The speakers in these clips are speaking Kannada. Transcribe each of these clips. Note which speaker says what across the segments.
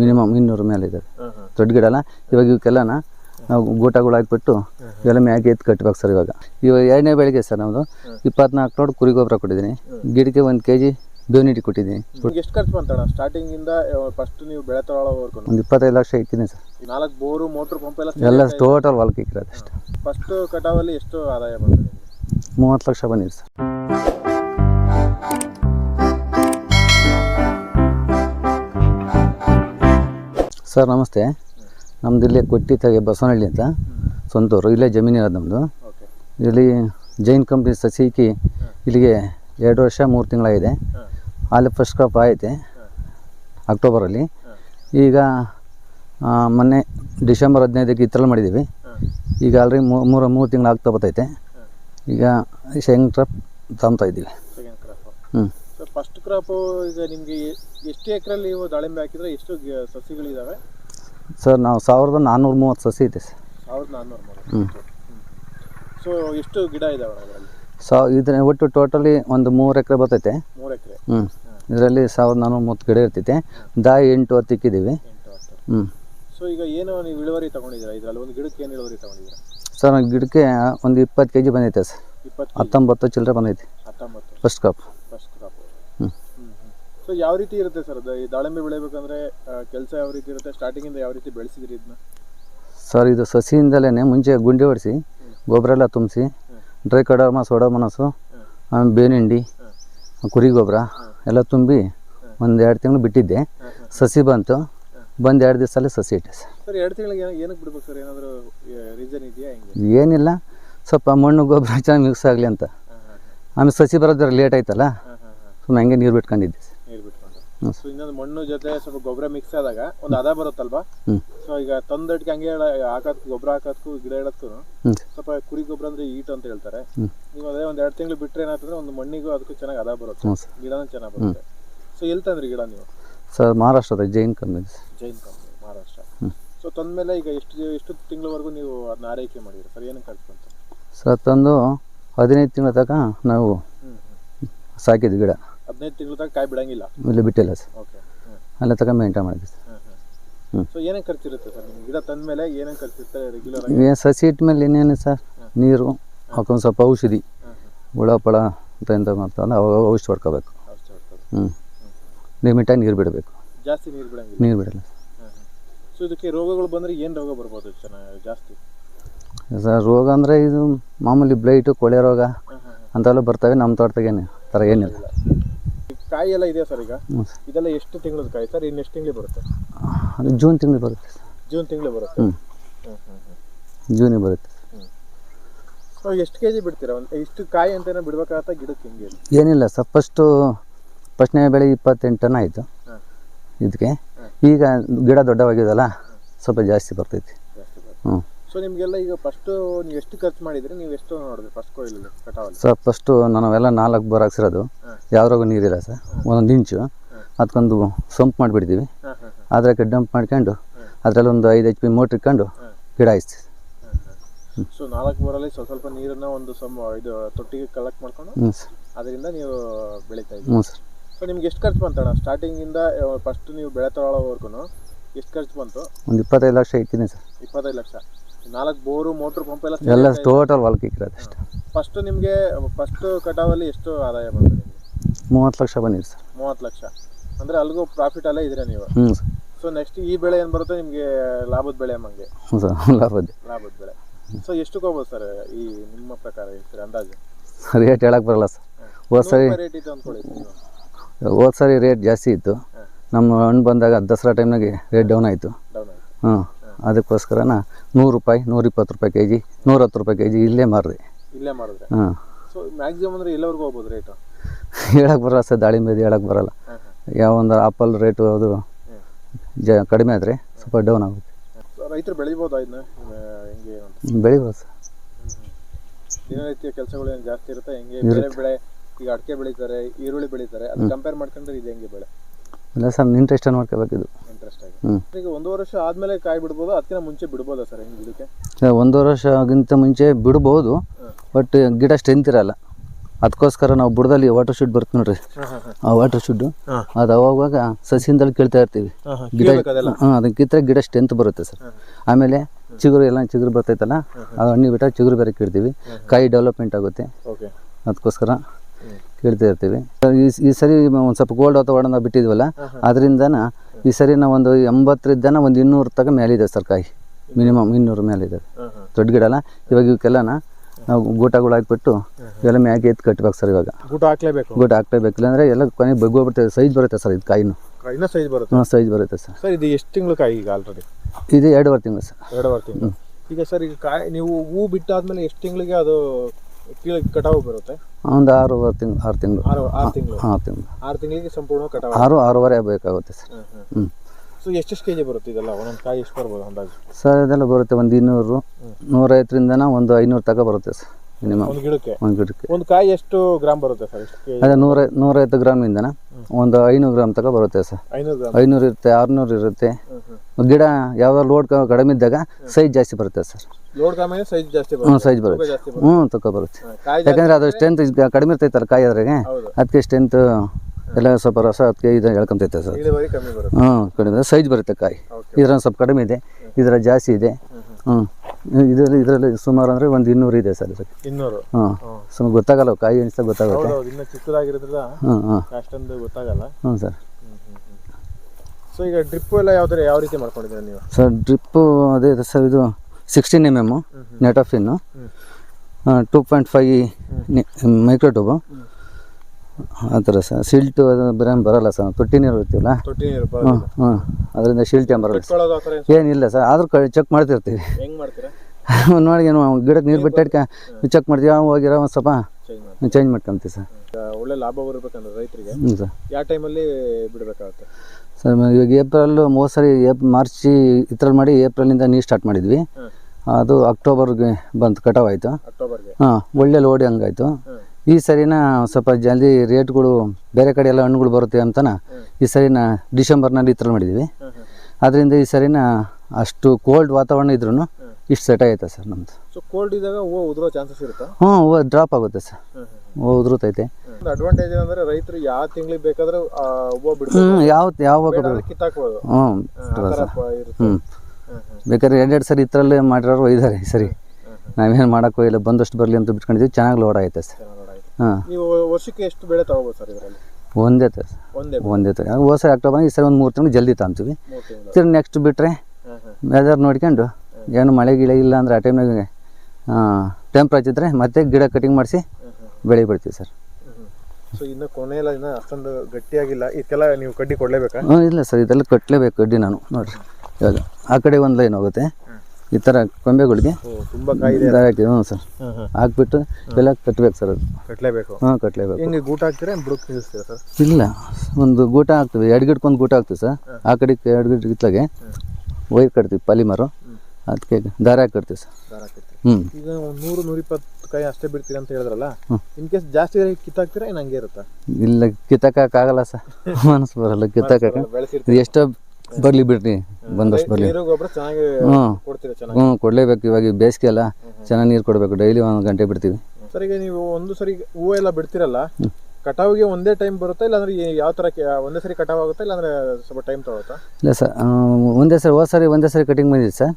Speaker 1: ಮಿನಿಮಮ್ ಇನ್ನೂರು ಮೇಲೆ
Speaker 2: ಇದೆ
Speaker 1: ದೊಡ್ಡ ಗಿಡ ಅಲ್ಲ. ಇವಾಗ ಇವಕ್ಕೆಲ್ಲನ ನಾವು ಗೂಟಗಳು ಹಾಕ್ಬಿಟ್ಟು ಇವೆಲ್ಲ ಮ್ಯಾಗೆ ಎತ್ತು ಕಟ್ಬೇಕು ಸರ್ ಇವಾಗ. ಇವಾಗ ಎರಡನೇ ಬೆಳಿಗ್ಗೆ ಸರ್ ನಮ್ಮದು ಇಪ್ಪತ್ನಾಲ್ಕು ನೋಡು ಕುರಿ ಗೊಬ್ಬರ ಕೊಟ್ಟಿದ್ದೀನಿ. ಗಿಡಕ್ಕೆ ಒಂದು ಕೆ ಜಿ ಬೇವಿನಿಟಿ ಕೊಟ್ಟಿದ್ದೀನಿ.
Speaker 2: ಎಷ್ಟು ಖರ್ಚು ಬಂತಣ್ಣ? ಸ್ಟಾರ್ಟಿಂಗಿಂದ ಫಸ್ಟ್ ನೀವು ಬೆಳೆ ತಗೊಳ್ಳೋವರೆಗೂ
Speaker 1: ಒಂದು ಇಪ್ಪತ್ತೈದು ಲಕ್ಷ ಇಕ್ಕಿದ್ದೀನಿ ಸರ್.
Speaker 2: ನಾಲ್ಕು ಬೋರು ಮೋಟ್ರ್ ಪಂಪ್ ಎಲ್ಲ
Speaker 1: ಎಲ್ಲ ಟೋಟಲ್ ಹೊಲಕ್ಕೆ ಇಕ್ಕಿರೋದು ಅಷ್ಟೇ.
Speaker 2: ಫಸ್ಟ್ ಕಟಾವಲ್ಲಿ ಎಷ್ಟು ಆದಾಯ ಬಂತು
Speaker 1: ಮೂವತ್ತು ಲಕ್ಷ ಬಂದಿದೆ ಸರ್. ಸರ್ ನಮಸ್ತೆ. ನಮ್ದು ಇಲ್ಲೇ ಕೊಟ್ಟಿ ತಗೆ ಬಸವನಹಳ್ಳಿ ಅಂತ. ಸ್ವಂತೂರು ಇಲ್ಲೇ ಜಮೀನು ಇರೋದು ನಮ್ಮದು ಇಲ್ಲಿ ಜೈನ್ ಕಂಪ್ನಿ ಸಸಿಕಿ ಇಲ್ಲಿಗೆ ಎರಡು ವರ್ಷ ಮೂರು ತಿಂಗಳಾಗಿದೆ. ಅಲ್ಲಿ ಫಸ್ಟ್ ಕ್ರಾಪ್ ಆಯಿತೆ ಅಕ್ಟೋಬರಲ್ಲಿ. ಈಗ ಮೊನ್ನೆ ಡಿಸೆಂಬರ್ ಹದಿನೈದಕ್ಕೆ ಇತ್ತರಲ್ಲಿ ಮಾಡಿದ್ದೀವಿ.
Speaker 2: ಹಾಂ.
Speaker 1: ಈಗ ಆಲ್ರೆಡಿ ಮೂರು ಮೂರು ತಿಂಗಳು ಆಗ್ತಾ ಬರ್ತೈತೆ. ಈಗ ಸೆಕೆಂಡ್ ಕ್ರಾಪ್ ತಗೊತಾ ಇದ್ದೀವಿ. ಹ್ಞೂ
Speaker 2: ಫಸ್ಟ್ ಕ್ರಾಪು ಈಗ ನಿಮಗೆ ಎಷ್ಟು ಎಕರೆಲ್ಲಿ ನೀವು ದಾಳಿಂಬೆ ಹಾಕಿದ್ರೆ ಎಷ್ಟು ಸಸಿಗಳಿದ್ದಾವೆ
Speaker 1: ಸರ್ ನಾವು ಸಾವಿರದ ನಾನ್ನೂರ ಮೂವತ್ತು ಸಸಿ ಇದೆ ಸರ್.
Speaker 2: ಸಾವಿರದ ನಾನ್ನೂರು ಮೂರು
Speaker 1: ಹ್ಞೂ
Speaker 2: ಸೊ ಎಷ್ಟು ಗಿಡ ಇದಾವೆ ಅದರಲ್ಲಿ?
Speaker 1: ಸಾವ್ ಇದ್ರ ಒಟ್ಟು ಟೋಟಲಿ ಒಂದು ಮೂರು ಎಕರೆ ಬರ್ತೈತೆ.
Speaker 2: ಮೂರು ಎಕರೆ.
Speaker 1: ಹ್ಞೂ ಇದರಲ್ಲಿ ಸಾವಿರದ ನಾನ್ನೂರ ಮೂವತ್ತು ಗಿಡ ಇರ್ತೈತೆ. ದಾಯಿ ಎಂಟು ಹತ್ತು ಇಕ್ಕಿದ್ದೀವಿ
Speaker 2: ಎಂಟು ಹತ್ತು.
Speaker 1: ಹ್ಞೂ
Speaker 2: ಸೊ ಈಗ ಏನು ನೀವು ಇಳುವರಿ ತಗೊಂಡಿದ್ದೀರಾ? ಇದರಲ್ಲಿ ಒಂದು ಗಿಡಕ್ಕೆ ಏನು ಇಳುವರಿ ತಗೊಂಡಿದ್ದೀರಾ?
Speaker 1: ಸರ್ ಗಿಡಕ್ಕೆ ಒಂದು ಇಪ್ಪತ್ತು ಕೆ ಜಿ ಬಂದೈತೆ ಸರ್.
Speaker 2: ಇಪ್ಪತ್ತು
Speaker 1: ಹತ್ತೊಂಬತ್ತು ಚಿಲ್ಲರೆ ಬಂದೈತೆ.
Speaker 2: ಹತ್ತೊಂಬತ್ತು.
Speaker 1: ಫಸ್ಟ್ ಕ್ರಾಪ್ ಹ್ಞೂ
Speaker 2: ಸೊ ಯಾವ ರೀತಿ ಇರುತ್ತೆ ಸರ್ ಅದು? ಈ ದಾಳಿಂಬೆ ಬೆಳಿಬೇಕಂದ್ರೆ ಕೆಲಸ ಯಾವ ರೀತಿ ಇರುತ್ತೆ? ಸ್ಟಾರ್ಟಿಂಗಿಂದ ಯಾವ ರೀತಿ ಬೆಳೆಸಿದ್ರಿ ಇದನ್ನ?
Speaker 1: ಸರ್ ಇದು ಸಸಿಯಿಂದಲೇ ಮುಂಚೆ ಗುಂಡಿ ಹೊಡೆಸಿ ಗೊಬ್ಬರ ಎಲ್ಲ ತುಂಬಿಸಿ ಡ್ರೈ ಕಡಮ ಸೋಡಮನಸು ಆಮೇಲೆ ಬೇನಿಂಡಿ ಕುರಿ ಗೊಬ್ಬರ ಎಲ್ಲ ತುಂಬಿ ಒಂದು ಎರಡು ತಿಂಗಳು ಬಿಟ್ಟಿದ್ದೆ. ಸಸಿ ಬಂತು. ಬಂದು ಎರಡು ದಿವಸದಲ್ಲಿ ಸಸಿ ಇಟ್ಟೆ ಸರ್.
Speaker 2: ಸರ್ ಎರಡು ತಿಂಗಳಿಗೆ ಏನಕ್ಕೆ ಬಿಡ್ಬೇಕು ಸರ್? ಏನಾದರೂ ರೀಸನ್ ಇದೆಯಾ
Speaker 1: ಏನಿಲ್ಲ. ಸ್ವಲ್ಪ ಮಣ್ಣು ಗೊಬ್ಬರ ಚೆನ್ನಾಗಿ ಮಿಕ್ಸ್ ಆಗಲಿ ಅಂತ. ಆಮೇಲೆ ಸಸಿ ಬರೋದ್ರ ಲೇಟ್ ಆಯ್ತಲ್ಲ? ಸುಮ್ಮನೆ ಹಂಗೆ ನೀರು ಬಿಟ್ಕೊಂಡಿದ್ದೆ ಸರ್
Speaker 2: ನೀರು ಬಿಟ್ಕೊಂಡು
Speaker 1: ಹ್ಞೂ
Speaker 2: ಸೊ ಇನ್ನೊಂದು ಮಣ್ಣು ಜೊತೆ ಸ್ವಲ್ಪ ಗೊಬ್ಬರ ಮಿಕ್ಸ್ ಆದಾಗ ಒಂದು ಹದ ಬರುತ್ತಲ್ವಾ? ಸೊ ಈಗ ತಂದಟ್ಗೆ ಹಂಗೆ ಹಾಕೋದಕ್ಕೂ ಗೊಬ್ಬರ ಹಾಕೋದಕ್ಕೂ ಗಿಡ ಇಡೋದಕ್ಕೂ ಸ್ವಲ್ಪ ಕುರಿ ಗೊಬ್ಬರ ಅಂದ್ರೆ ಈಟ್ ಅಂತ ಹೇಳ್ತಾರೆ. ನೀವು ಅದೇ ಒಂದ್ ಎರಡು ತಿಂಗಳು ಬಿಟ್ಟರೆ ಏನಾಗ್ತದೆ? ಒಂದು ಮಣ್ಣಿಗೂ ಅದಕ್ಕೂ ಚೆನ್ನಾಗಿ ಹದ ಬರುತ್ತೆ. ಗಿಡನೂ ಚೆನ್ನಾಗಿ ಬರುತ್ತೆ. ಸೊ ಎಲ್ಲಿ ತಂದ್ರಿ ಗಿಡ ನೀವು?
Speaker 1: ಸರ್ ಮಹಾರಾಷ್ಟ್ರದ Jain company.
Speaker 2: Jain company Maharashtra. So ತಂದ್ಮೇಲೆ ಈಗ ಎಷ್ಟು ಎಷ್ಟು ತಿಂಗಳವರೆಗೂ ನೀವು ಅದನ್ನ ಆರೈಕೆ ಮಾಡಿದ್ರಿ ಸರ್ ಏನಕ್ಕೆ ಕಳ್ಸ್ಕೊಂತ
Speaker 1: ಸರ್ ತಂದು ಹದಿನೈದು ತಿಂಗಳ ತನಕ ನಾವು ಸಾಕಿದ್ವಿ ಗಿಡ.
Speaker 2: ಹದಿನೈದು ತಿಂಗಳ ತನಕ ಕಾಯಿ ಬಿಡಂಗಿಲ್ಲ.
Speaker 1: ಇಲ್ಲಿ ಬಿಟ್ಟಿಲ್ಲ ಸರ್.
Speaker 2: ಓಕೆ
Speaker 1: ಅಲ್ಲ ತನಕ ಮೇಂಟೈನ್ ಮಾಡಿದ್ವಿ ಸರ್.
Speaker 2: ಹ್ಞೂ ಸೊ ಏನೇನು ಖರ್ಚಿರುತ್ತೆ ಸರ್? ನಿಮ್ಗೆ ಗಿಡ ತಂದ್ಮೇಲೆ ಏನೇನು ಖರ್ಚಿರುತ್ತೆ ರೆಗ್ಯುಲರ್ ಆಗಿ?
Speaker 1: ಏನು ಸಸಿ ಇಟ್ಟ ಮೇಲೆ ಇನ್ನೇನು ಸರ್? ನೀರು ಹಾಕೊಂಡು ಸ್ವಲ್ಪ ಔಷಧಿ ಹುಳ ಪಳ ಅಂತ ಎಂತ ಮಾಡ್ತಾವಲ್ಲ ಅವಾಗ ಔಷಧಿ ಹೊಡ್ಕೋಬೇಕು. ಹ್ಞೂ ಲಿಮಿಟಾಗಿ ನೀರು ಬಿಡಬೇಕು.
Speaker 2: ಜಾಸ್ತಿ ನೀರು ಬಿಡಂಗಿಲ್ಲ.
Speaker 1: ನೀರು ಬಿಡಲ್ಲ
Speaker 2: ಸೊ ಇದಕ್ಕೆ ರೋಗಗಳು ಬಂದರೆ ಏನು ರೋಗ ಬರ್ಬೋದು ಚೆನ್ನಾಗಿ ಜಾಸ್ತಿ?
Speaker 1: ಸರ್ ರೋಗ ಅಂದರೆ ಇದು ಮಾಮೂಲಿ ಬ್ಲೈಟು ಕೊಳೆ ರೋಗ ಅಂತೆಲ್ಲ ಬರ್ತವೆ ನಮ್ಮ ತೋಟದಾಗೇನು ಥರ ಏನಿಲ್ಲ.
Speaker 2: ಕಾಯಿ ಎಲ್ಲ ಇದೆಯಾ ಸರ್ ಈಗ? ಇದೆಲ್ಲ ಎಷ್ಟು ತಿಂಗಳದ ಕಾಯಿ ಸರ್? ಇನ್ನು ಎಷ್ಟು ತಿಂಗಳು ಬರುತ್ತೆ?
Speaker 1: ಅದು ಜೂನ್ ತಿಂಗಳು ಬರುತ್ತೆ
Speaker 2: ಜೂನ್ ತಿಂಗಳು ಬರುತ್ತೆ?
Speaker 1: ಜೂನಿಗೆ ಬರುತ್ತೆ.
Speaker 2: ಸೊ ಎಷ್ಟು ಕೆ ಜಿ ಬಿಡ್ತೀರಾ? ಒಂದು ಇಷ್ಟು ಕಾಯಿ ಅಂತೇನೋ ಬಿಡ್ಬೇಕಾಗತ್ತ ಗಿಡಕ್ಕೆ ಹಿಂಗೆ?
Speaker 1: ಏನಿಲ್ಲ ಸರ್. ಫಸ್ಟು ಫಸ್ಟ್ನೇ ಬೆಳೆ ಇಪ್ಪತ್ತೆಂಟು ಟನ್ ಆಯಿತು. ಇದಕ್ಕೆ. ಈಗ ಗಿಡ ದೊಡ್ಡವಾಗಿದೆಯಲ್ಲ ಸ್ವಲ್ಪ ಜಾಸ್ತಿ ಬರ್ತೈತಿ.
Speaker 2: ಬರುತ್ತೆ.
Speaker 1: ಹ್ಞೂ
Speaker 2: ಸೊ ನಿಮಗೆಲ್ಲ ಈಗ ಫಸ್ಟ್ ನೀವು ಎಷ್ಟು ಖರ್ಚು ಮಾಡಿದ್ರಿ? ನೀವು ಎಷ್ಟು ನೋಡಿದ್ರಿ ಫಸ್ಟ್ ಕೊಯ್ಲಲ್ಲಿ ಕಟಾವಲ್ಲಿ?
Speaker 1: ಸರ್ ಫಸ್ಟು ನಾವೆಲ್ಲ ನಾಲ್ಕು ಬೋರ್ ಹಾಕ್ಸಿರೋದು. ಯಾವ್ದ್ರಾಗೂ ನೀರಿಲ್ಲ ಸರ್ ಒಂದೊಂದು ಇಂಚು ಅದಕ್ಕೊಂದು ಸಂಪ್ ಮಾಡಿಬಿಡ್ತೀವಿ ಅದಕ್ಕೆ ಡಂಪ್ ಮಾಡ್ಕೊಂಡು ಅದರಲ್ಲಿ ಒಂದು ಐದು ಎಚ್ ಪಿ ಮೋಟ್ರ್ ಇಟ್ಕೊಂಡು ಗಿಡ ಹಾಯಿಸ್ತೀವಿ.
Speaker 2: ಸೊ ನಾಲ್ಕು ಬೋರಲ್ಲಿ ಸ್ವಲ್ಪ ಸ್ವಲ್ಪ ನೀರನ್ನು ಒಂದು ಸಮ ಇದು ತೊಟ್ಟಿಗೆ ಕಲೆಕ್ಟ್ ಮಾಡ್ಕೊಂಡು
Speaker 1: ಹ್ಞೂ ಸರ್
Speaker 2: ಅದರಿಂದ ನೀವು ಬೆಳೀತಾ ಇದ್ದೀವಿ
Speaker 1: ಹ್ಞೂ ಸರ್
Speaker 2: ಸೊ ನಿಮ್ಗೆ ಎಷ್ಟು ಖರ್ಚು ಬಂತಣ್ಣ ಸ್ಟಾರ್ಟಿಂಗಿಂದ ಫಸ್ಟ್ ನೀವು ಬೆಳೆ ತಗೊಳ್ಳೋವರೆಗೂ ಎಷ್ಟು ಖರ್ಚು ಬಂತು?
Speaker 1: ಒಂದು ಇಪ್ಪತ್ತೈದು ಲಕ್ಷ ಇಟ್ಟಿದ್ದೀನಿ ಸರ್
Speaker 2: ಇಪ್ಪತ್ತೈದು ಲಕ್ಷ. ನಾಲ್ಕು ಬೋರು ಮೋಟ್ರ್ ಪಂಪ್ ಎಲ್ಲ
Speaker 1: ಎಲ್ಲ ಟೋಟಲ್ ಹೊಲಕ್ಕೆ ಇಕ್ಕಿರೋದು ಅಷ್ಟೇ.
Speaker 2: ಫಸ್ಟ್ ನಿಮಗೆ ಫಸ್ಟ್ ಕಟಾವಲ್ಲಿ ಎಷ್ಟು ಆದಾಯ ನಿಮಗೆ?
Speaker 1: ಮೂವತ್ತು ಲಕ್ಷ ಬಂದಿದೆ ಸರ್.
Speaker 2: ಮೂವತ್ತು ಲಕ್ಷ. ಅಂದರೆ ಅಲ್ಲಿಗೂ ಪ್ರಾಫಿಟ್ ಅಲ್ಲೇ ಇದ್ದೀರಾ ನೀವು?
Speaker 1: ಹ್ಞೂ ಸರ್.
Speaker 2: ಸೊ ನೆಕ್ಸ್ಟ್ ಈ ಬೆಳೆ ಏನು ಬರುತ್ತೆ ನಿಮಗೆ ಲಾಭದ ಬೆಳೆ ಮಂಗೆ
Speaker 1: ಹ್ಞೂ ಸರ್ ಲಾಭದ್ದೆ
Speaker 2: ಲಾಭದ ಬೆಳೆ. ಸೊ ಎಷ್ಟಕ್ಕೆ ಹೋಗ್ಬೋದು ಸರ್ ಈ ನಿಮ್ಮ ಪ್ರಕಾರ ಹೇಳ್ತೀರಿ ಅಂದಾಜು?
Speaker 1: ರೇಟ್ ಹೇಳಕ್ಕೆ ಬರಲ್ಲ ಸರ್. ಹೋದ ಸರಿ
Speaker 2: ರೇಟ್ ಇತ್ತು ಅಂದ್ಕೊಳ್ಳಿ ನೀವು.
Speaker 1: ಹೋದ ಸರಿ ರೇಟ್ ಜಾಸ್ತಿ ಇತ್ತು. ನಮ್ಮ ಹಣ್ಣು ಬಂದಾಗ ದಸರಾ ಟೈಮ್ನಾಗೆ ರೇಟ್ ಡೌನ್ ಆಯಿತು.
Speaker 2: ಡೌನ್ ಆಯಿತು.
Speaker 1: ಹ್ಞೂ ಅದಕ್ಕೋಸ್ಕರನ ನೂರು ರೂಪಾಯಿ ನೂರಿಪ್ಪತ್ತು ರೂಪಾಯಿ ಕೆ ಜಿ ನೂರತ್ತು ರೂಪಾಯಿ ಕೆ ಜಿ ಇಲ್ಲೇ ಮಾರಿದೆ.
Speaker 2: ಇಲ್ಲೇ ಮಾಡಿದ್ರೆ
Speaker 1: ಹಾಂ.
Speaker 2: ಸೊ ಮ್ಯಾಕ್ಸಿಮಮ್ ಅಂದ್ರೆ ಎಲ್ಲವರೆಗೂ ಹೋಗ್ಬೋದು ರೇಟು
Speaker 1: ಹೇಳಕ್ಕೆ ಬರಲ್ಲ ಸರ್ ದಾಳಿಂಬೆದು ಹೇಳಕ್ಕೆ ಬರಲ್ಲ. ಯಾವ ಒಂದು ಆಪಲ್ ರೇಟು ಅದು ಜ ಕಡಿಮೆ ಆದರೆ ಸ್ವಲ್ಪ ಡೌನ್ ಆಗುತ್ತೆ.
Speaker 2: ರೈತರು ಬೆಳಿಬೋದು ಇದನ್ನ ಹೆಂಗೆ
Speaker 1: ಬೆಳಿಬೋದು ಸರ್.
Speaker 2: ದಿನನಿತ್ಯ ಕೆಲಸಗಳು ಏನು ಜಾಸ್ತಿ ಇರುತ್ತೆ? ಹೆಂಗೆ ಬೇರೆ ಬೆಳೆ ಈಗ ಅಡಿಕೆ ಬೆಳೀತಾರೆ ಈರುಳ್ಳಿ ಬೆಳೀತಾರೆ ಅದು ಕಂಪೇರ್ ಮಾಡ್ಕೊಂಡ್ರೆ ಇದು ಹೆಂಗೆ ಬೆಳೆ?
Speaker 1: ಇಲ್ಲ ಸರ್ ಇಂಟ್ರೆಸ್ಟ್
Speaker 2: ಆಗಿ.
Speaker 1: ಹ್ಞೂ
Speaker 2: ಈಗ ಒಂದು ವರ್ಷ ಆದ್ಮೇಲೆ ಕಾಯಿ ಬಿಡ್ಬೋದು? ಅದಕ್ಕಿಂತ ಮುಂಚೆ ಬಿಡ್ಬೋದಾ ಸರ್ ಹೆಂಗೆ ಗಿಡಕ್ಕೆ
Speaker 1: ಸರ್ ಒಂದು ವರ್ಷಕ್ಕಿಂತ ಮುಂಚೆ ಬಿಡ್ಬೋದು ಬಟ್ ಗಿಡ ಸ್ಟ್ರೆಂತ್ ಇರಲ್ಲ. ಅದಕ್ಕೋಸ್ಕರ ನಾವು ಬುಡದಲ್ಲಿ ವಾಟರ್ ಶೂಟ್ ಬರುತ್ತೆ ನೋಡ್ರಿ. ಆ ವಾಟರ್ ಶೂಟ್ ಅದು ಅವಾಗ ಸಸಿಯಿಂದಲೇ ಕೇಳ್ತಾ ಇರ್ತೀವಿ. ಗಿಡ ಹಾಂ ಅದನ್ನ ಕಿತ್ತರೆ ಗಿಡ ಸ್ಟ್ರೆಂತ್ ಬರುತ್ತೆ ಸರ್. ಆಮೇಲೆ ಚಿಗುರು ಎಲ್ಲ ಚಿಗುರು ಬರ್ತೈತಲ್ಲ ಅದು ಹಣ್ಣು ಬಿಟ್ಟ ಚಿಗುರು ಬೇರೆ ಕೀಳ್ತೀವಿ. ಕಾಯಿ ಡೆವಲಪ್ಮೆಂಟ್ ಆಗುತ್ತೆ. ಅದಕ್ಕೋಸ್ಕರ ಕೀಳ್ತಾ ಇರ್ತೀವಿ. ಈ ಈ ಸರಿ ಒಂದು ಸ್ವಲ್ಪ ಗೋಲ್ಡ್ ವಾತಾವರಣ ನಾವು ಬಿಟ್ಟಿದ್ವಲ್ಲ ಅದರಿಂದ ಈ ಸರಿ ನಾವು ಒಂದು ಎಂಬತ್ತರಿಂದ ಒಂದು ಇನ್ನೂರು ತಗ ಮೇಲಿದೆ ಸರ್ ಕಾಯಿ. ಮಿನಿಮಮ್ ಇನ್ನೂರು ಮೇಲಿದೆ ದೊಡ್ಡ ಗಿಡ ಅಲ್ಲ ಇವಾಗ ಇವಕ್ಕೆಲ್ಲನ ನಾವು ಗೂಟಗಳು ಹಾಕ್ಬಿಟ್ಟು ಇವೆಲ್ಲ ಮ್ಯಾಗೆ ಎತ್ತು ಕಟ್ಬೇಕು ಸರ್ ಇವಾಗ.
Speaker 2: ಗೂಟ ಹಾಕ್ಲೇಬೇಕು.
Speaker 1: ಗೂಟ ಹಾಕ್ಲೇಬೇಕು ಇಲ್ಲಾಂದ್ರೆ ಎಲ್ಲ ಕೊನೆ ಬಗ್ಗೋಗ್ಬಿಡ್ತದೆ ಸೈಜ್ ಬರುತ್ತೆ ಸರ್ ಇದು ಕಾಯಿನು.
Speaker 2: ಸೈಜ್ ಬರುತ್ತೆ.
Speaker 1: ಹಾಂ ಸೈಜ್ ಬರುತ್ತೆ ಸರ್.
Speaker 2: ಸರ್ ಇದು ಎಷ್ಟು ತಿಂಗಳು ಕಾಯಿ ಈಗ ಆಲ್ರೆಡಿ
Speaker 1: ಇದು ಎರಡುವರೆ ತಿಂಗಳು ಸರ್.
Speaker 2: ಎರಡುವರೆ ತಿಂಗಳು. ಈಗ ಸರ್ ಈಗ ಕಾಯಿ ನೀವು ಹೂ ಬಿಟ್ಟಾದ್ಮೇಲೆ ಎಷ್ಟು ತಿಂಗಳಿಗೆ ಅದು ಕೀಳ ಕಟಾವು ಬರುತ್ತೆ?
Speaker 1: ಒಂದು ಆರೂವರೆ ತಿಂಗಳು ಆರು ತಿಂಗಳು.
Speaker 2: ಆರು ಆರು ತಿಂಗಳು.
Speaker 1: ಆರು ತಿಂಗಳು.
Speaker 2: ಆರು ತಿಂಗಳಿಗೆ ಸಂಪೂರ್ಣ ಕಟಾವು
Speaker 1: ಆರು ಆರೂವರೆ ಬೇಕಾಗುತ್ತೆ ಸರ್. ಹ್ಞೂ
Speaker 2: ಸೊ ಎಷ್ಟೆಷ್ಟು ಕೆ ಜಿ ಬರುತ್ತೆ ಇದೆಲ್ಲ? ಒಂದೊಂದು ಕಾಯಿ ಎಷ್ಟು ಬರ್ಬೋದು ಅಂದಾಜು?
Speaker 1: ಸರ್ ಇದೆಲ್ಲ ಬರುತ್ತೆ ಒಂದು ಇನ್ನೂರು. ನೂರೈವತ್ತರಿಂದನ ಒಂದು ಐನೂರು ತನಕ ಬರುತ್ತೆ ಸರ್. ಮಿನಿಮಮ್
Speaker 2: ಒಂದು ಗಿಡಕ್ಕೆ?
Speaker 1: ಒಂದು ಗಿಡಕ್ಕೆ.
Speaker 2: ಒಂದು ಕಾಯಿ ಎಷ್ಟು ಗ್ರಾಮ್ ಬರುತ್ತೆ ಸರ್? ಎಷ್ಟು
Speaker 1: ಅದೇ ನೂರ ನೂರೈವತ್ತು ಗ್ರಾಮಿಂದನ ಒಂದು ಐನೂರು ಗ್ರಾಮ್ ತನಕ ಬರುತ್ತೆ ಸರ್.
Speaker 2: ಐನೂರು ಗ್ರಾಮ್
Speaker 1: ಐನೂರು ಇರುತ್ತೆ ಆರುನೂರು ಇರುತ್ತೆ. ಗಿಡ ಯಾವ್ದಾದ್ರು ಲೋಡ್ ಕಡಿಮೆ ಇದ್ದಾಗ ಸೈಜ್ ಜಾಸ್ತಿ ಬರುತ್ತೆ ಸರ್.
Speaker 2: ಲೋಡ್ ಸೈಜ್ ಜಾಸ್ತಿ
Speaker 1: ಹ್ಞೂ
Speaker 2: ಬರುತ್ತೆ.
Speaker 1: ಸೈಜ್ ಬರುತ್ತೆ. ಹ್ಞೂ ತಗೋ ಬರುತ್ತೆ. ಯಾಕಂದ್ರೆ ಅದು ಸ್ಟ್ರೆಂತ್ ಕಡಿಮೆ ಇರ್ತೈತಲ್ಲ ಕಾಯಿ ಅದ್ರಾಗೆ? ಅದಕ್ಕೆ ಸ್ಟ್ರೆಂತ್ ಎಲ್ಲ ಸ್ವಲ್ಪ ರಸ ಅದಕ್ಕೆ ಇದು ಹೇಳ್ಕೊಂತೈತೆ ಸರ್. ಹ್ಞೂ ಕಡಿಮೆ ಸೈಜ್ ಬರುತ್ತೆ ಕಾಯಿ. ಇದ್ರ ಸ್ವಲ್ಪ ಕಡಿಮೆ ಇದೆ. ಇದರ ಜಾಸ್ತಿ ಇದೆ. ಹ್ಞೂ ಇದರಲ್ಲಿ ಇದರಲ್ಲಿ ಸುಮಾರು ಅಂದರೆ ಒಂದು ಇನ್ನೂರು ಇದೆ ಸರ್ ಇದಕ್ಕೆ.
Speaker 2: ಇನ್ನೂರು? ಹಾಂ.
Speaker 1: ಸುಮ್ಮನೆ ಗೊತ್ತಾಗಲ್ಲ ಕಾಯಿ ಎಣಿಸ್ದಾಗ ಗೊತ್ತಾಗುತ್ತೆ.
Speaker 2: ಹೌದೌದು ಇನ್ನು ಚಿಕ್ಕದಾಗಿರೋದ್ರಿಂದ
Speaker 1: ಹಾಂ ಹಾಂ.
Speaker 2: ಅಷ್ಟೊಂದು ಗೊತ್ತಾಗಲ್ಲ.
Speaker 1: ಹ್ಞೂ ಸರ್.
Speaker 2: ಸೊ ಈಗ ಡ್ರಿಪ್ಪು ಎಲ್ಲ ಯಾವ ಥರ ಯಾವ ರೀತಿ ಮಾಡ್ಕೊಂಡಿದ್ದೀರಾ ನೀವು?
Speaker 1: ಸರ್ ಡ್ರಿಪ್ಪು ಅದೇ ಇದೆ ಸರ್ ಇದು ಸಿಕ್ಸ್ಟೀನ್ ಎಂ ಎಮ್ಮು ಇನ್ನು two point five micro tube ಆ ಥರ ಸರ್. ಸಿಲ್ಟು ಅದು ಬರ ಬರಲ್ಲ ಸರ್. ತೊಟ್ಟಿ ನೀರು ಇರ್ತೀವಲ್ಲ
Speaker 2: ತೊಟ್ಟಿ ನೀರು
Speaker 1: ಹ್ಞೂ ಅದರಿಂದ ಶಿಲ್ಟ್ ಏನು ಬರಲ್ಲ ಸರ್.
Speaker 2: ಇಟ್ಕೊಳ್ಳೋದು ಆ ಥರ
Speaker 1: ಏನಿಲ್ಲ ಸರ್. ಆದರೂ ಕ ಚೆಕ್ ಮಾಡ್ತಿರ್ತೀವಿ.
Speaker 2: ಹೆಂಗ್ ಮಾಡ್ತೀರಾ?
Speaker 1: ನೋಡಿ ಏನು ಗಿಡಕ್ಕೆ ನೀರು ಬಿಟ್ಟಾಡ್ಕ ಚೆಕ್ ಮಾಡ್ತೀವಿ. ಅವು ಹೋಗಿರೋ ಒಂದು ಸ್ವಲ್ಪ
Speaker 2: ಚೇಂಜ್ ಮಾಡಿ
Speaker 1: ಚೇಂಜ್ ಮಾಡ್ಕೊಂತೀವಿ ಸರ್.
Speaker 2: ಈಗ ಒಳ್ಳೆ ಲಾಭ ಬರಬೇಕಂದ್ರೆ ರೈತರಿಗೆ.
Speaker 1: ಹ್ಞೂ ಸರ್.
Speaker 2: ಯಾವ ಟೈಮಲ್ಲಿ ಬಿಡಬೇಕಾಗುತ್ತೆ?
Speaker 1: ಸರ್ ಮ- ಇವಾಗ ಏಪ್ರಿಲ್ ಮೂವತ್ತು ಸರಿ ಏಪ್ ಈ ಥರ ಮಾಡಿ ಏಪ್ರಿಲಿಂದ ನೀರು ಸ್ಟಾರ್ಟ್ ಮಾಡಿದ್ವಿ. ಅದು ಅಕ್ಟೋಬರ್ಗೆ ಬಂತು ಕಟಾವ್ ಆಯಿತು.
Speaker 2: ಅಕ್ಟೋಬರ್ಗೆ.
Speaker 1: ಹಾಂ ಒಳ್ಳೆ ಲೋಡಿ ಹಂಗಾಯ್ತು.
Speaker 2: ಹ್ಮ್.
Speaker 1: ಈ ಸರಿನ ಸ್ವಲ್ಪ ಜಲ್ದಿ ರೇಟ್ಗಳು ಬೇರೆ ಕಡೆ ಎಲ್ಲ ಹಣ್ಣುಗಳು ಬರುತ್ತೆ ಅಂತನ ಈ ಸರಿನ ಡಿಸೆಂಬರ್ನಲ್ಲಿ ಈ
Speaker 2: ಥರ ಮಾಡಿದ್ದೀವಿ.
Speaker 1: ಅದರಿಂದ ಈ ಸರಿನ ಅಷ್ಟು ಕೋಲ್ಡ್ ವಾತಾವರಣ ಇದ್ರೂ ಇಷ್ಟು ಸೆಟ್ ಆಯ್ತಾ ಸರ್ ನಮ್ದು.
Speaker 2: ಸೊ ಕೋಲ್ಡ್ ಇದ್ದಾಗ ಹೂವು ಉದುರೋ ಚಾನ್ಸಸ್ ಇರುತ್ತಾ?
Speaker 1: ಹ್ಞೂ ಹೂವು ಡ್ರಾಪ್ ಆಗುತ್ತೆ ಸರ್. ಹೂವು ಉದುರುತ್ತೈತೆ
Speaker 2: ಅಡ್ವಾಂಟೇಜ್ ಏನಂದ್ರೆ ರೈತರು ಯಾವ ತಿಂಗಳಿಗೆ ಬೇಕಾದ್ರೆ ಹೂವು ಬಿಡ್ಬೋದು.
Speaker 1: ಹ್ಞೂ ಯಾವ
Speaker 2: ಬೇಡಾದ್ರೆ ಕಿತ್ತಾಕ್ಬೋದು.
Speaker 1: ಹ್ಞೂ ಬೇಕಾದ್ರೆ ಎರಡೆರಡು ಸರಿ ಇತ್ರಲ್ಲೇ ಮಾಡಿರೋರು ಇದ್ದಾರೆ ಈ ಸರಿ. ನಾವೇನು ಮಾಡೋಕ್ಕೋ ಇಲ್ಲ ಬಂದಷ್ಟು ಬರಲಿ ಅಂತ ಬಿಟ್ಕೊಂಡಿದ್ದೀವಿ ಚೆನ್ನಾಗಿ ಲೋಡ್ ಆಯ್ತು ಸರ್. ಹಾಂ.
Speaker 2: ನೀವು ವರ್ಷಕ್ಕೆ ಎಷ್ಟು ಬೆಳೆ ತಗೋಬೋದು ಸರ್ ಇದರಲ್ಲಿ?
Speaker 1: ಒಂದೇ ತರ
Speaker 2: ಒಂದೇ
Speaker 1: ಒಂದೇ ತ ಹೋದ ಸರಿ ಅಕ್ಟೋಬರ್ ಈ ಸರಿ ಒಂದು ಮೂರು ತಿಂಗಳು ಜಲ್ದಿ ತಾಂತೀವಿ
Speaker 2: ಮೂರು ತಿಂಗಳು.
Speaker 1: ತಿರ್ಗಿ ನೆಕ್ಸ್ಟ್ ಬಿಟ್ಟರೆ ವೆದರ್ ನೋಡ್ಕೊಂಡು ಏನು ಮಳೆ ಗಿಳೆ ಇಲ್ಲ ಅಂದ್ರೆ ಆ ಟೈಮ್ನಾಗ ಟೆಂಪರ್ ಹಚ್ಚಿದ್ರೆ ಮತ್ತೆ ಗಿಡ ಕಟಿಂಗ್ ಮಾಡಿಸಿ ಬೆಳೆ ಬಿಡ್ತೀವಿ ಸರ್.
Speaker 2: ಸೊ ಇನ್ನು ಕೊನೆಯಲ್ಲ ಇನ್ನು ಅಷ್ಟೊಂದು ಗಟ್ಟಿಯಾಗಿಲ್ಲ. ಇದಕ್ಕೆಲ್ಲ ನೀವು ಕಡ್ಡಿ ಕೊಡಲೇಬೇಕಾ?
Speaker 1: ಹ್ಞೂ ಇಲ್ಲ ಸರ್ ಇದೆಲ್ಲ ಕಟ್ಟಲೇಬೇಕು ಕಡ್ಡಿ ನಾನು ನೋಡಿರಿ. ಇವಾಗ ಆ ಕಡೆ ಒಂದು ಲೈನ್ ಹೋಗುತ್ತೆ. ಈ ಥರ ಕೊಂಬೆಗಳಿಗೆ
Speaker 2: ತುಂಬ ಕಾಯಿ
Speaker 1: ಹ್ಞೂ ಸರ್. ಹಾಕ್ಬಿಟ್ಟು ಎಲ್ಲ ಕಟ್ಟಬೇಕು ಸರ್ ಅದು.
Speaker 2: ಕಟ್ಟಲೇಬೇಕು
Speaker 1: ಹಾಂ ಕಟ್ಟಲೇಬೇಕು
Speaker 2: ಹಿಂಗೆ ಗೂಟ ಹಾಕ್ತೀರಾ ಬುಡಕ್ಕೆ ನಿಲ್ಲಿಸ್ತೀರಾ ಸರ್?
Speaker 1: ಇಲ್ಲ ಒಂದು ಗೂಟ ಹಾಕ್ತೀವಿ ಎರಡು ಗಿಡಕ್ಕೊಂದು ಗೂಟ ಹಾಕ್ತೀವಿ ಸರ್. ಆ ಕಡೆ ಎಡ್ಗಿಟ್ ಗಿಡ ವೈರ್ ಕಟ್ತೀವಿ ಪಾಲಿಮರು. ಅದಕ್ಕೆ ದಾರ ಹಾಕಿ ಕಟ್ತೀವಿ ಸರ್.
Speaker 2: ದಾರ
Speaker 1: ಹ್ಞೂ.
Speaker 2: ಈಗ ನೂರು ನೂರಿಪ್ಪತ್ತು ಕಾಯಿ ಅಷ್ಟೇ ಬಿಡ್ತೀರಿ ಅಂತ ಹೇಳಿದ್ರಲ್ಲ. ಇನ್ ಕೇಸ್ ಜಾಸ್ತಿ ಕಿತ್ತಾಕ್ತೀರಾ ಏನು ಹಂಗೆ ಇರುತ್ತಾ?
Speaker 1: ಇಲ್ಲ ಕಿತ್ತಕ್ಕಾಗಲ್ಲ ಸರ್. ಮನಸ್ಸು ಬರಲ್ಲ
Speaker 2: ಕಿತ್ತಾಕ
Speaker 1: ಎಷ್ಟೋ ಬರಲಿ ಬಿಡ್ರಿ ಬಂದಷ್ಟು ಬರಲಿ. ಹ್ಞೂ. ಹ್ಞೂ ಕೊಡಲೇಬೇಕು ಇವಾಗ ಬೇಸಿಗೆ ಅಲ್ಲ ಚೆನ್ನಾಗಿ ನೀರು ಕೊಡಬೇಕು ಡೈಲಿ ಒಂದು ಗಂಟೆ ಬಿಡ್ತೀವಿ.
Speaker 2: ಸರ್ ಈಗ ನೀವು ಒಂದು ಸರಿ ಹೂವು ಎಲ್ಲ ಬಿಡ್ತೀರಲ್ಲ ಕಟಾವಿಗೆ ಒಂದೇ ಟೈಮ್ ಬರುತ್ತಾ ಇಲ್ಲಾಂದ್ರೆ ಯಾವ ಥರ ಒಂದೇ ಸರಿ ಕಟಾವ್ ಆಗುತ್ತಾ ಇಲ್ಲಾಂದ್ರೆ ಸ್ವಲ್ಪ ಟೈಮ್ ತಗೊಳುತ್ತಾ
Speaker 1: ಇಲ್ಲ ಸರ್ ಒಂದೇ ಸರಿ ಹೋದ ಸರಿ ಒಂದೇ ಸರಿ ಕಟಿಂಗ್ ಬಂದಿದೆ ಸರ್.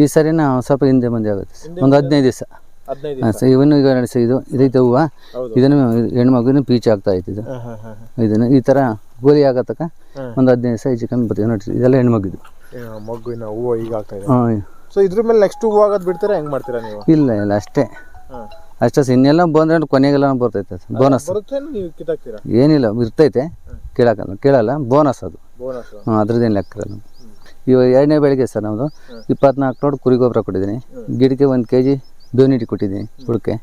Speaker 1: ಈ ಸರಿನ ಸ್ವಲ್ಪ ಹಿಂದೆ ಮುಂದೆ ಆಗುತ್ತೆ ಒಂದು ಹದಿನೈದು ದಿವಸ. ಇವನು ಈಗ ನಡೆಸಿ ಇದು ಇದೈತೆ ಹೂವು ಇದನ್ನು ಹೆಣ್ಮಗು ಪೀಚ್ ಆಗ್ತಾ
Speaker 2: ಹಾಂ
Speaker 1: ಇದನ್ನು ಈ ಥರ ಗೋಲಿ
Speaker 2: ಆಗತ್ತಕ್ಕ.
Speaker 1: ಒಂದು ಹದಿನೈದು ದಿವಸ ಹೆಚ್ಚು ಕಮ್ಮಿ ಬರ್ತೀವಿ ನೋಡಿ ಇದೆಲ್ಲ ಹೆಣ್ಮಗಿದು
Speaker 2: ಮಗುವಿನ ಹೂವು ಈಗ ಆಗ್ತಾ ಇದೆ.
Speaker 1: ಹಾಂ
Speaker 2: ಸೊ ಇದ್ರ ಮೇಲೆ ನೆಕ್ಸ್ಟ್ ಹೂವು ಆಗೋದು ಬಿಡ್ತೀರಾ ಹೆಂಗ್ ಮಾಡ್ತೀರಾ ನೀವು?
Speaker 1: ಇಲ್ಲ ಇಲ್ಲ ಅಷ್ಟೇ.
Speaker 2: ಹಾಂ.
Speaker 1: ಅಷ್ಟೇ ಇನ್ನೆಲ್ಲ ಬಂದ್ರೆ ಕೊನೆಗೆಲ್ಲ ಬರ್ತೈತೆ ಅದು ಬೋನಸ್
Speaker 2: ಬರುತ್ತೆ ನೀವು ಕಿತ್ತಾಕ್ತೀರಾ?
Speaker 1: ಏನಿಲ್ಲ ಇರ್ತೈತೆ ಕೇಳಕ್ಕಲ್ಲ ಕೇಳಲ್ಲ ಬೋನಸ್ ಅದು.
Speaker 2: ಬೋನಸ್
Speaker 1: ಹ್ಞೂ ಅದ್ರದ್ದೇನು ಲೆಕ್ಕ ಇರಲ್ಲ. ಇವಾಗ ಎರಡನೇ ಬೆಳಿಗ್ಗೆ ಸರ್ ನಮ್ಮದು ಇಪ್ಪತ್ನಾಲ್ಕು ಲೋಡ್ ಕುರಿ ಗೊಬ್ಬರ ಕೊಟ್ಟಿದ್ದೀನಿ. ಗಿಡಕ್ಕೆ ಒಂದು ಕೆ ಜಿ ಬೇವಿನಿಟಿ ಕೊಟ್ಟಿದ್ದೀನಿ ಹುಡುಕೆ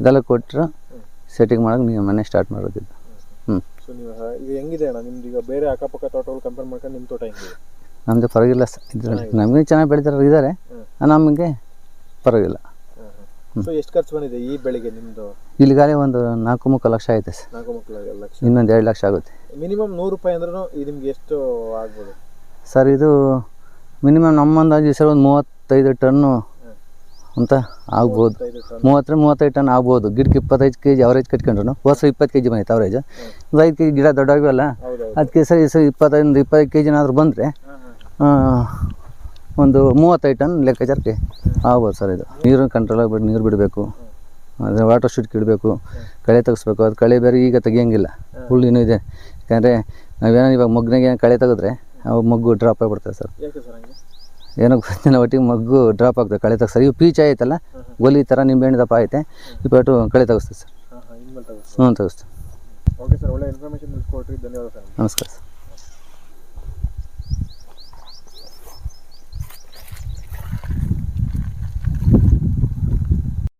Speaker 1: ಅದೆಲ್ಲ ಕೊಟ್ಟರೆ ಸೆಟ್ಟಿಂಗ್ ಮಾಡೋಕೆ ನೀವು ಮನೆ ಸ್ಟಾರ್ಟ್ ಮಾಡೋದಿದ್ದು
Speaker 2: ಸೊ ನೀವು ಇದು ಈಗ ಹೆಂಗಿದೆ ಅಣ್ಣ? ನಿಮ್ದು ಈಗ ಬೇರೆ ಅಕ್ಕಪಕ್ಕ ತೋಟಗಳು ಕಂಪೇರ್ ಮಾಡ್ಕೊಂಡು ನಿಮ್ಮ ತೋಟ ಹೆಂಗಿದೆ?
Speaker 1: ನಮ್ಮದು ಪರವಾಗಿಲ್ಲ ಸರ್ ಇದರಲ್ಲಿ ನಮಗೆ ಚೆನ್ನಾಗಿ ಬೆಳೀತಾರೆ ಇದ್ದಾರೆ ನಮಗೆ ಪರವಾಗಿಲ್ಲ.
Speaker 2: ಸೊ ಎಷ್ಟು ಖರ್ಚು ಬಂದಿದೆ ಈ ಬೆಳೆಗೆ ನಿಮ್ಮದು
Speaker 1: ಇಲ್ಲಿಗಾಲೇ ಒಂದು ನಾಲ್ಕು ಮುಕ್ಕಾಲು ಲಕ್ಷ ಆಯ್ತು ಸರ್.
Speaker 2: ನಾಲ್ಕು ಮಕ್ಕಳು ಲಕ್ಷ.
Speaker 1: ಇನ್ನೊಂದು ಎರಡು ಲಕ್ಷ ಆಗುತ್ತೆ.
Speaker 2: ಮಿನಿಮಮ್ ನೂರು ರೂಪಾಯಿ ಅಂದ್ರೂ ಇದು ನಿಮ್ಗೆ ಎಷ್ಟು ಆಗ್ಬೋದು?
Speaker 1: ಸರ್ ಇದು ಮಿನಿಮಮ್ ನಮ್ಮ ಅಂದಾಜು ಸರ್ ಒಂದು ಮೂವತ್ತೈದು ಟನ್ನು ಅಂತ ಆಗ್ಬೋದು. ಮೂವತ್ತರ ಮೂವತ್ತೈದು ಟನ್ ಆಗ್ಬೋದು. ಗಿಡಕ್ಕೆ ಇಪ್ಪತ್ತೈದು ಕೆ ಜಿ ಅವರೇಜ್ ಕಟ್ಕೊಂಡ್ರು ವರ್ಷ ಇಪ್ಪತ್ತು ಕೆ ಜಿ ಬಂದೈತೆ ಅವರೇಜ್ ಒಂದು ಐದು ಕೆ ಜಿ ಗಿಡ ದೊಡ್ಡಾಗಿವಲ್ಲ ಅದಕ್ಕೆ ಸರಿ ಸರಿ ಇಪ್ಪತ್ತೈದು ಇಪ್ಪತ್ತೈದು ಕೆ ಜಿನಾದರೂ ಬಂದರೆ ಒಂದು ಮೂವತ್ತೈದು ಟನ್ ಲೆಕ್ಕಾಚಾರಕ್ಕೆ ಆಗ್ಬೋದು ಸರ್ ಇದು. ನೀರು ಕಂಟ್ರೋಲ್ ಆಗಿಬಿಟ್ಟು ನೀರು ಬಿಡಬೇಕು. ಅದನ್ನು ವಾಟರ್ ಶೂಟ್ ಇಡಬೇಕು ಕಳೆ ತೆಗೆಸ್ಬೇಕು. ಅದು ಕಳೆ ಬೇರೆ ಈಗ ತೆಗಿಯೋಂಗಿಲ್ಲ. ಹುಲ್ಲು ಇನ್ನೂ ಇದೆ. ಯಾಕಂದರೆ ನಾವೇನೋ ಇವಾಗ ಮೊಗ್ನಾಗೆ ಕಳೆ ತೆಗೆದ್ರೆ ಅವು ಮಗ್ಗು ಡ್ರಾಪ್ ಆಗಿಬಿಡ್ತದೆ ಸರ್. ಏನೋ ಗೊತ್ತಿನ ಒಟ್ಟಿಗೆ ಮಗ್ಗು ಡ್ರಾಪ್ ಆಗ್ತದೆ ಕಳೆ ತೆಗ್ಸರ್ ಇವು ಪೀಚ್ ಆಯ್ತಲ್ಲ ಗೋಲಿ ಥರ ನಿಂಬೆಹಣ್ಣು ದಪ್ಪ ಐತೆ ಇಪ್ಪಟ್ಟು ಕಳೆ ತೆಗಿಸ್ತದೆ ಸರ್.
Speaker 2: ತಗೋಸಿ
Speaker 1: ಹ್ಞೂ ತೆಗಿಸ್ತೀವಿ.
Speaker 2: ಓಕೆ ಸರ್ ಒಳ್ಳೆ ಇನ್ಫಾರ್ಮೇಷನ್ ಕೊಟ್ಟರಿ ಧನ್ಯವಾದ ಸರ್.
Speaker 1: ನಮಸ್ಕಾರ ಸರ್.